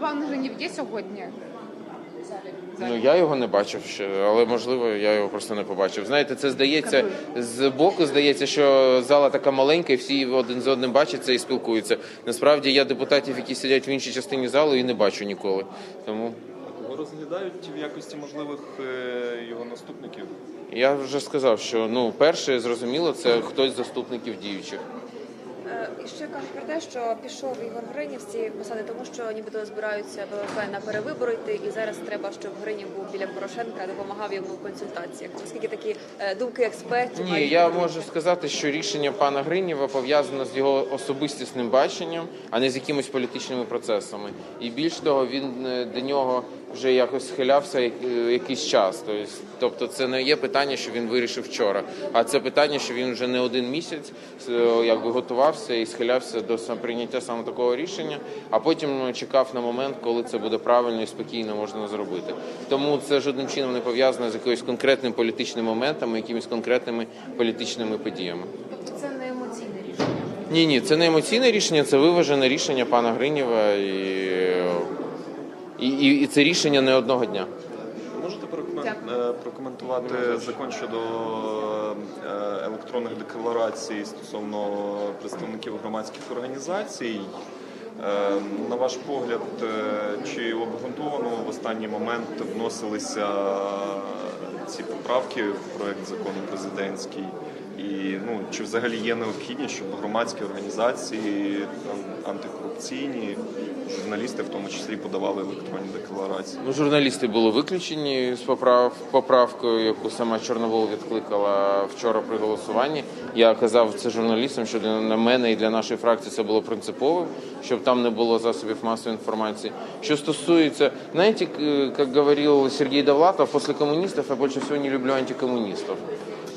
пан Гринів є сьогодні? Ну я його не бачив ще, але можливо я його просто не побачив. Знаєте, це здається з боку, здається, що зала така маленька, і всі один з одним бачаться і спілкуються. Насправді я депутатів, які сидять в іншій частині залу, і не бачу ніколи. Тому Його розглядають в якості можливих е, його наступників. я вже сказав, що ну перше зрозуміло, це хтось з заступників діючих. Ще кажуть про те, що пішов Ігор Гринів з цієї посади, тому що нібито збираються БВП на перевибори йти, і зараз треба, щоб Гринів був біля Порошенка, допомагав йому в консультаціях. Оскільки такі е, думки експертів Ні, мають я можу сказати, що рішення пана Гринєва пов'язано з його особистісним баченням, а не з якимись політичними процесами. І більш того, він е, до нього вже якось схилявся е, якийсь час. Тобто, тобто, це не є питання, що він вирішив вчора, а це питання, що він вже не один місяць е, якби готувався і схилявся до прийняття саме такого рішення, а потім чекав на момент, коли це буде правильно і спокійно можна зробити. Тому це жодним чином не пов'язано з якоюсь конкретним політичним моментом, якимись конкретними політичними подіями. Тобто це не емоційне рішення. Ні, ні, це не емоційне рішення, це виважене рішення пана Гринєва, і, і, і, і це рішення не одного дня. Можете е, прокоментувати закон щодо е, електронних декларацій стосовно представників громадських організацій? Е, На ваш погляд, чи обґрунтовано в останній момент вносилися ці поправки в проект закону президентський? І ну чи взагалі є необхідність, щоб громадські організації антикорупційні журналісти, в тому числі, подавали електронні декларації? Ну, журналісти були виключені з поправ, поправкою, яку сама Чорновол відкликала вчора при голосуванні. Я казав це журналістам, що для мене і для нашої фракції це було принциповим, щоб там не було засобів масової інформації. Що стосується, знаєте, як говорив Сергій Довлатов, після комуністів я більше всього не люблю антикомуністів.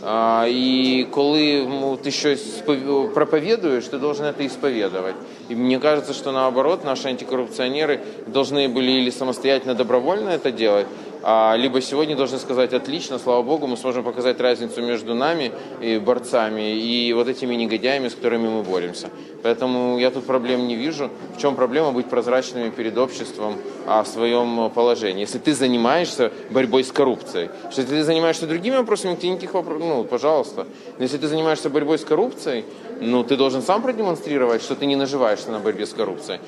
А, і коли ну, ти щось спов- проповедуешь, ты должен это исповедовать. И мне кажется, что наоборот, наши антикоррупционеры должны были или самостоятельно, добровольно это делать, а, либо сегодня должны сказать, отлично, слава богу, мы сможем показать разницу между нами, и борцами, и вот этими негодяями, с которыми мы боремся. Поэтому я тут проблем не вижу. В чем проблема быть прозрачными перед обществом о своем положении? Если ты занимаешься борьбой с коррупцией, что если ты занимаешься другими вопросами, тебе никаких вопросов, ну, пожалуйста. Но если ты занимаешься борьбой с коррупцией, ну, ты должен сам продемонстрировать, что ты не наживаешься на борьбе с коррупцией.